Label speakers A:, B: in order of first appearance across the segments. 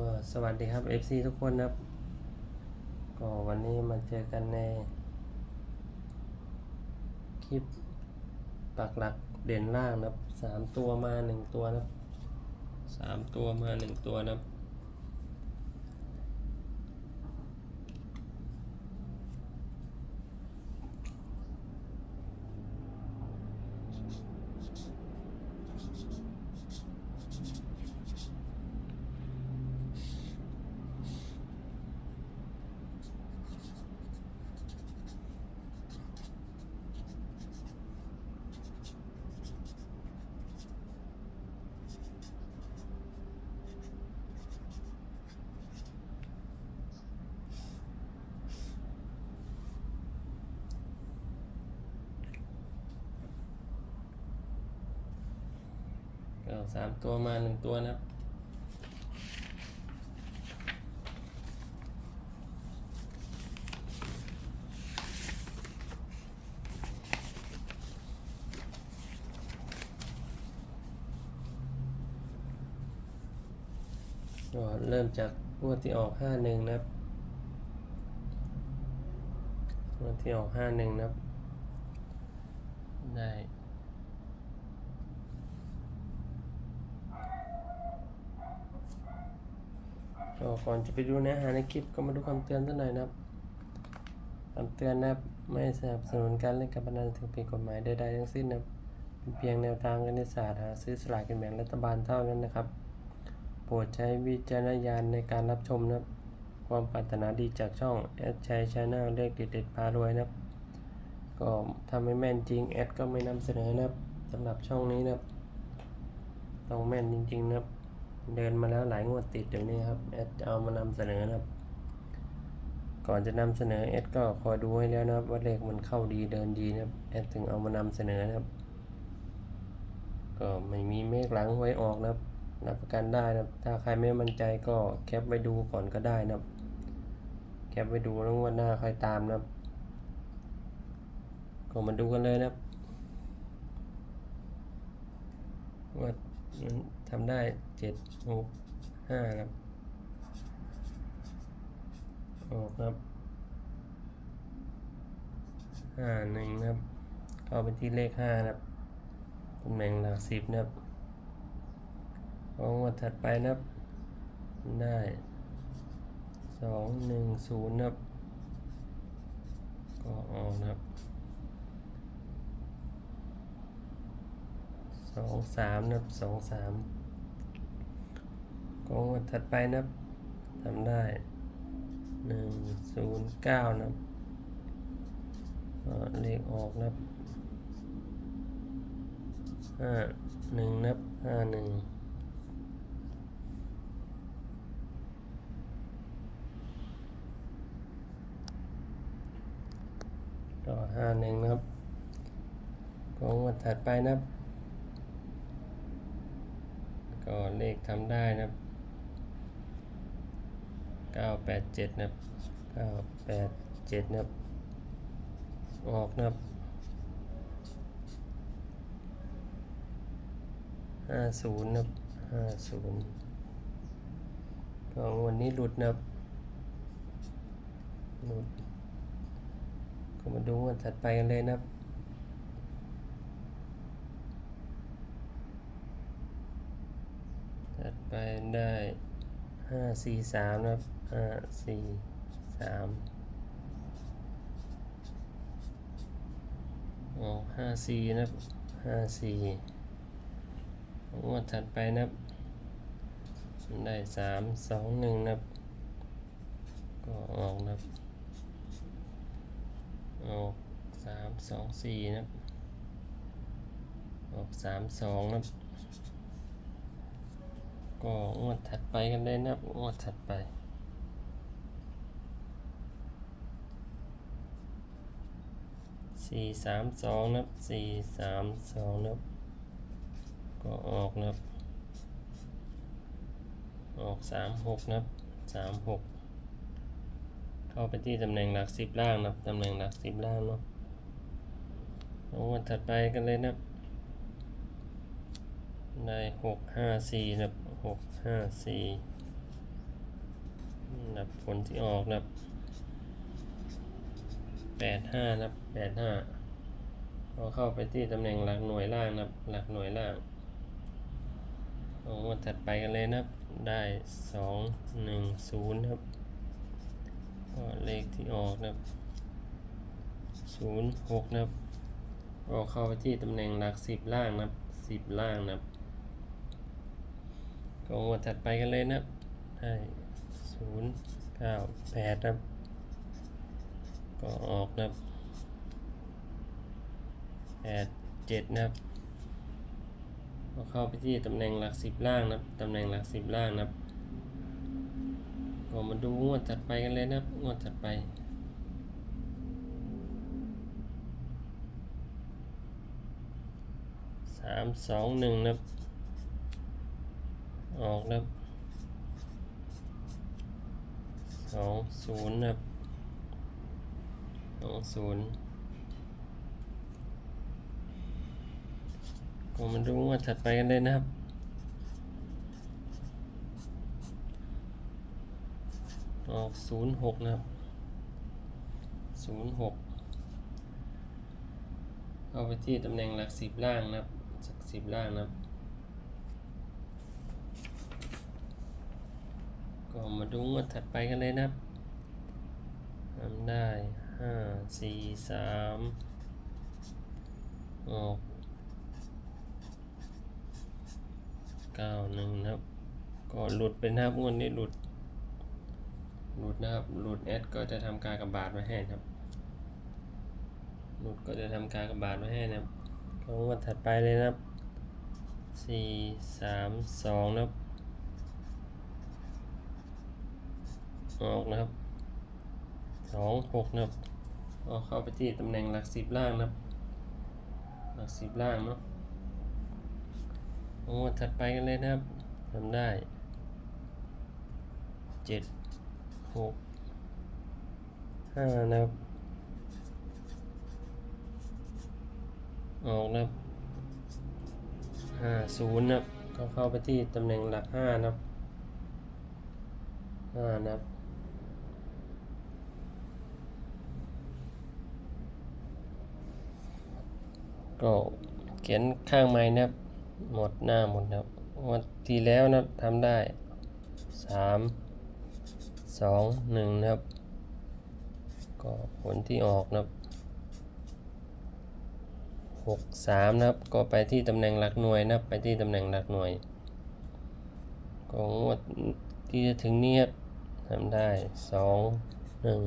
A: ก็สวัสดีครับ FC ทุกคนครับ ก็วันนี้มาเจอกันใน คลิปปักหลักเด่นล่างนะครับสามตัวมาหนึ่งตัวนะครับสามตัวมาหนึ่งตัวนะครับ ก็ สามตัวมาหนึ่งตัวนะครับ ก็เริ่มจากงวดที่ออกห้าหนึ่งนะครับงวดที่ออกห้าหนึ่งนะครับ ได้ ก่อนจะไปดูเนื้อหาในคลิปก็มาดูคำเตือนสักหน่อยนะครับคำเตือนนะครับไม่สนับสนุนการเล่นการพนันถือผิดกฎหมายใดๆทั้งสิ้นนะครับเป็นเพียงแนวทางการศาสตร์หาซื้อสลากกินแบ่งรัฐบาลเท่านั้นนะครับ โปรดใช้วิจารณญาณในการรับชมนะครับ ความปรารถนาดีจากช่องแอดชัยชาแนลเลขเด็ดๆพารวยนะครับ ก็ทำให้แม่นจริงแอดก็ไม่นำเสนอนะครับสำหรับช่องนี้นะครับต้องแม่นจริงๆนะครับ เดินมาแล้วหลายงวดติดเดี๋ยวนี้ครับแอดเอามานำเสนอนะครับ ก่อนจะนำเสนอแอดก็คอยดูให้แล้วนะครับ ว่าเลขมันเข้าดีเดินดีนะครับแอดถึงเอามานำเสนอนะครับ ก็ไม่มีเมฆหลังไว้ออกนะครับรับประกันได้นะครับ ถ้าใครไม่มั่นใจก็แคปไว้ดูก่อนก็ได้นะครับ แคปไว้ดูแล้วงวันหน้าค่อยตามนะครับ ก็มาดูกันเลยนะครับว่ามัน ทำได้เจ็ดหกห้าครับออกครับห้าหนึ่งครับเข้าไปที่เลขห้าครับตำแหน่งหลักสิบนะครับของวันถัดไปนะครับ ได้สองหนึ่งศูนย์นะครับ ก็ออกนะครับสองสามนับสองสาม กองวันถัดไปนับทำได้หนึ่งศูนย์เก้านับก็เลขออกนับห้าหนึ่งนับห้าหนึ่งก็ห้าหนึ่งนะครับกองวันถัดไปนับ ก็เลขทำได้นะครับ เก้าแปดเจ็ดนะครับเก้าแปดเจ็ดนะครับ ออกนะครับห้าศูนย์นะครับห้าศูนย์ก็วันนี้หลุดนะครับหลุดก็มาดูวันถัดไปกันเลยนะครับถัดไปได้ ห้าสี่สามนะครับห้าสี่สามออกห้าสี่นะครับห้าสี่งวดถัดไปนะครับ ได้สามสองหนึ่งนะครับ ก็ออกนะครับออกสามสองสี่นะครับออกสามสองนะครับ ก็งวดถัดไปกันเลยนับงวดถัดไป สี่สามสองนับสี่สามสองนับก็ออกนับออกสามหกนับสามหกเข้าไปที่ตำแหน่งหลักสิบล่างนับตำแหน่งหลักสิบล่างเนาะงวดถัดไปกันเลยนับได้หกห้าสี่นับ หกห้าสี่นับผลที่ออกนับแปดห้านับแปดห้าพอเข้าไปที่ตำแหน่งหลักหน่วยล่างนับหลักหน่วยล่างเอางวดถัดไปกันเลยนับได้สองหนึ่งศูนย์ครับก็เลขที่ออกนับศูนย์หกนับก็เข้าไปที่ตำแหน่งหลักสิบล่างนับสิบล่างนับ ก็งวดถัดไปกันเลยนับได้ศูนย์เก้าแปดนับก็ออกนะแปดเจ็ดนะครับก็เข้าไปที่ตำแหน่งหลักสิบล่างนะตำแหน่งหลักสิบล่างนะก็มาดูงวดถัดไปกันเลยนะครับงวดถัดไปสามสองหนึ่งนะครับ ออกนะสองศูนย์นะครับสองศูนย์ก็มาดูงว่าถัดไปกันเลยนะครับออกศูนย์หกนะครับศูนย์หกเข้าไปที่ตำแหน่งหลักสิบล่างนะครับหลักสิบล่างนะครับ ก็มาดูงวดถัดไปกันเลยนะครับทำได้ห้าสี่สามออกเก้าหนึ่งนะครับ ก็หลุดเป็นนะครับงวดนี้หลุด หลุดนะครับ หลุดแอดก็จะทำการกระบาดไว้ให้นะครับ หลุดก็จะทำการกระบาดไว้ให้นะครับก็งวดถัดไปเลยนะครับสี่สามสองนะครับ ออกนะครับสองหกนะครับก็เข้าไปที่ตำแหน่งหลักสิบล่างนะครับ หลักสิบล่างเนาะงวดถัดไปกันเลยนะครับทำได้เจ็ดหกห้านะครับออกนะครับห้าศูนย์นะครับก็เข้าไปที่ตำแหน่งหลักห้านะครับห้านะครับ ก็เขียนข้างไม้นะครับ หมดหน้าหมดนะครับวันที่แล้วนะทำได้สามสองหนึ่งนะครับ ก็ผลที่ออกนะครับหกสามนะครับ ก็ไปที่ตำแหน่งหลักหน่วยนะครับ ไปที่ตำแหน่งหลักหน่วย ก็งวดที่จะถึงนี้ครับทำได้สองหนึ่ง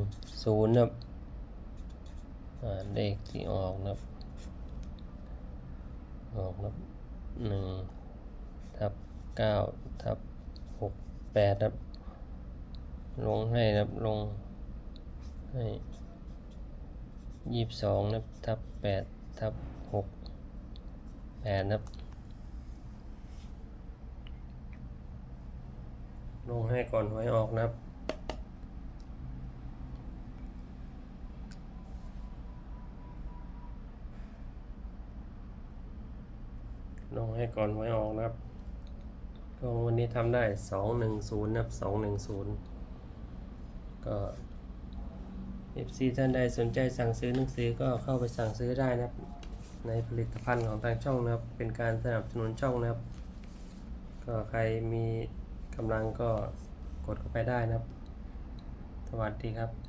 A: ศูนย์นะครับเลขที่ออกนะครับ ออกนับหนึ่งทับเก้าทับหกแปดครับ ลงให้นะครับลงให้ยี่สิบสองนับทับแปดทับหกแปดนับ ลงให้ก่อนหวยออกนะครับ ให้ก่อนหวยออกนะครับก็วันนี้ทำได้สองหนึ่งศูนย์นะครับสองหนึ่งศูนย์ก็ FC ท่านใดสนใจสั่งซื้อหนังสือก็เข้าไปสั่งซื้อได้นะครับ ในผลิตภัณฑ์ของทางช่องนะครับ เป็นการสนับสนุนช่องนะครับ ก็ใครมีกำลังก็กดเข้าไปได้นะครับ สวัสดีครับ